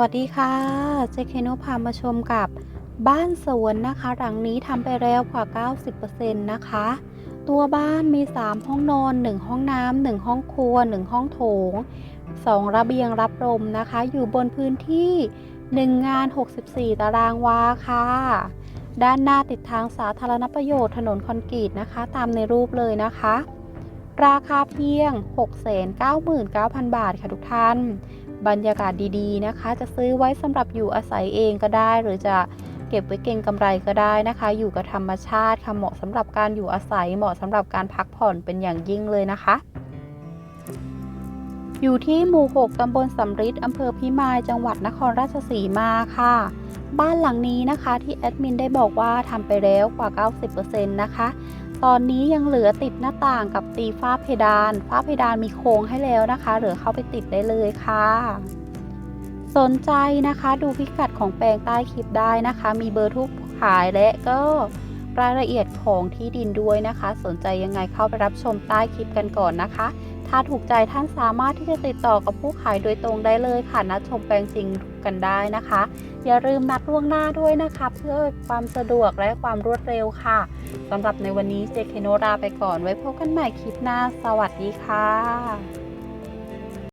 วัสดีค่ะเจเคโนพามาชมกับบ้านสวนนะคะ หลังนี้ทำไปแล้วกว่า 90%นะคะ ตัวบ้านมี 3 ห้องนอน 1 ห้องน้ำ1ห้องครัว 1 ห้องโถง 2 ระเบียงรับลมนะคะ อยู่บนพื้นที่ 1 งาน 64 ตารางวาค่ะ ด้านหน้าติดทางสาธารณประโยชน์ถนนคอนกรีตนะคะ ตามในรูปเลยนะคะ ราคาเพียง 699,000 บาทค่ะทุกท่าน บรรยากาศดีๆนะคะ จะซื้อไว้สำหรับอยู่อาศัยเองก็ได้ หรือจะเก็บไว้เก็งกำไรก็ได้นะคะ อยู่กับธรรมชาติค่ะเหมาะสำหรับการอยู่อาศัย เหมาะสำหรับการพักผ่อนเป็นอย่างยิ่งเลยนะคะ อยู่ที่หมู่ 6 ตำบลสำริดอำเภอพิมาย จังหวัดนครราชสีมาค่ะ บ้านหลังนี้นะคะที่แอดมินได้บอกว่าทำไปแล้วกว่า 90%นะคะ ตอนนี้ยังเหลือติดหน้าต่างกับตีฝ้าเพดาน ฝ้าเพดานมีโค้งให้แล้วนะคะ เหลือเข้าไปติดได้เลยค่ะ สนใจนะคะดูพิกัดของแปลงใต้คลิปได้นะคะ มีเบอร์ทุกขายและก็รายละเอียดของที่ดินด้วยนะคะ สนใจยังไงเข้าไปรับชมใต้คลิปกันก่อนนะคะ ถ้าถูกใจท่านสามารถที่จะติดต่อกับผู้ขายโดยตรงได้เลยค่ะนัดชมแปลงจริงกันได้นะคะ อย่าลืมนัดล่วงหน้าด้วยนะคะ เพื่อความสะดวกและความรวดเร็วค่ะสำหรับในวันนี้เจเคโนราไปก่อนไว้พบกันใหม่คลิปหน้า สวัสดีค่ะ